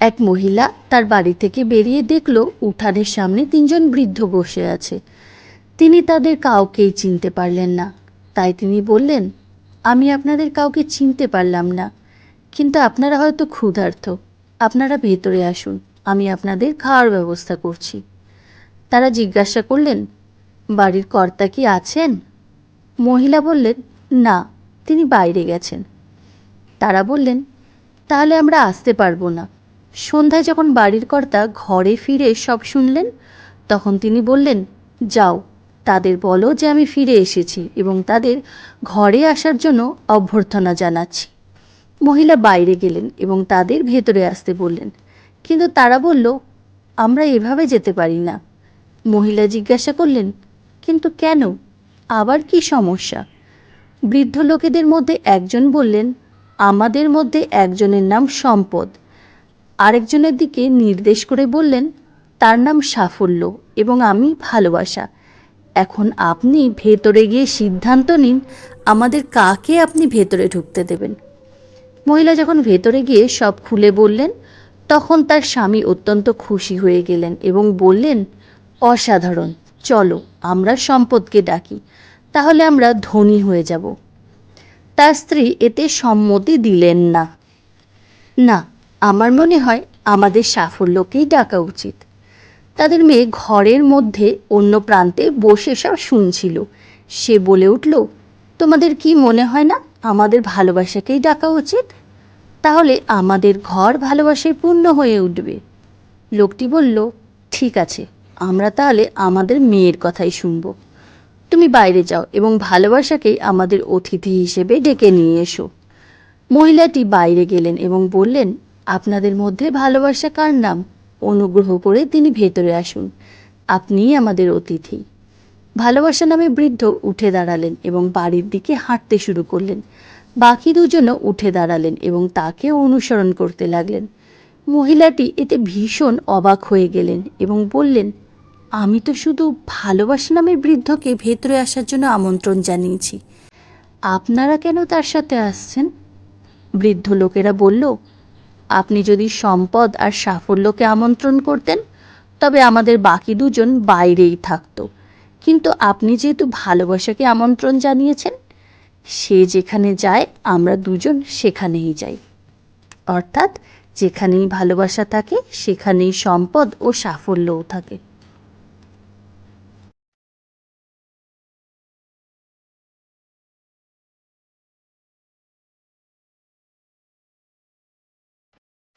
এক মহিলা তার বাড়ি থেকে বেরিয়ে দেখল উঠানের সামনে তিনজন বৃদ্ধ বসে আছে। তিনি তাদের কাউকেই চিনতে পারলেন না। তাই তিনি বললেন, আমি আপনাদের কাউকে চিনতে পারলাম না, কিন্তু আপনারা হয়তো ক্ষুধার্ত। আপনারা ভেতরে আসুন, আমি আপনাদের খাওয়ার ব্যবস্থা করছি। তারা জিজ্ঞাসা করলেন, বাড়ির কর্তা কি আছেন? মহিলা বললেন, না, তিনি বাইরে গেছেন। তারা বললেন, তাহলে আমরা আসতে পারব না। সন্ধ্যায় যখন বাড়ির কর্তা ঘরে ফিরে সব শুনলেন, তখন তিনি বললেন, যাও, তাদের বলো যে আমি ফিরে এসেছি এবং তাদের ঘরে আসার জন্য অভ্যর্থনা জানাচ্ছি। মহিলা বাইরে গেলেন এবং তাদের ভেতরে আসতে বললেন, কিন্তু তারা বলল, আমরা এভাবে যেতে পারি না। মহিলা জিজ্ঞাসা করলেন, কিন্তু কেন? আবার কি সমস্যা? বৃদ্ধ লোকেদের মধ্যে একজন বললেন, আমাদের মধ্যে একজনের নাম সম্পদ। আরেকজনের দিকে নির্দেশ করে বললেন, তার নাম সাফল্য এবং আমি ভালোবাসা। এখন আপনি ভেতরে গিয়ে সিদ্ধান্ত নিন আমাদের কাকে আপনি ভেতরে ঢুকতে দেবেন। মহিলা যখন ভেতরে গিয়ে সব খুলে বললেন, তখন তার স্বামী অত্যন্ত খুশি হয়ে গেলেন এবং বললেন, অসাধারণ, চলো আমরা সম্পদকে ডাকি, তাহলে আমরা ধনী হয়ে যাব। তার স্ত্রী এতে সম্মতি দিলেন না। না আমার মনে হয় আমাদের সাফল্যকেই ডাকা উচিত। তাদের মেয়ে ঘরের মধ্যে অন্য প্রান্তে বসে সব শুনছিল। সে বলে উঠল, তোমাদের কি মনে হয় না আমাদের ভালোবাসাকেই ডাকা উচিত? তাহলে আমাদের ঘর ভালোবাসায় পূর্ণ হয়ে উঠবে। লোকটি বলল, ঠিক আছে, আমরা তাহলে আমাদের মেয়ের কথাই শুনব। তুমি বাইরে যাও এবং ভালোবাসাকেই আমাদের অতিথি হিসেবে ডেকে নিয়ে এসো। মহিলাটি বাইরে গেলেন এবং বললেন আপনাদের মধ্যে ভালোবাসা কার নাম? অনুগ্রহ করে তিনি ভেতরে আসুন। আপনিই আমাদের অতিথি। ভালোবাসা নামে বৃদ্ধ উঠে দাঁড়ালেন এবং বাড়ির দিকে হাঁটতে শুরু করলেন। বাকি দুজনও উঠে দাঁড়ালেন এবং তাকে অনুসরণ করতে লাগলেন। মহিলাটি এতে ভীষণ অবাক হয়ে গেলেন এবং বললেন, আমি তো শুধু ভালোবাসা নামের বৃদ্ধকে ভেতরে আসার জন্য আমন্ত্রণ জানিয়েছি। আপনারা কেন তার সাথে আসছেন? বৃদ্ধ লোকেরা বলল আপনি যদি সম্পদ আর সাফল্যকে আমন্ত্রণ করতেন, তবে আমাদের বাকি দুজন বাইরেই থাকতো। কিন্তু আপনি যেহেতু ভালোবাসাকে আমন্ত্রণ জানিয়েছেন, সে যেখানে যায়, আমরা দুজন সেখানেই যাই। অর্থাৎ যেখানেই ভালোবাসা থাকে, সেখানেই সম্পদ ও সাফল্যও থাকে।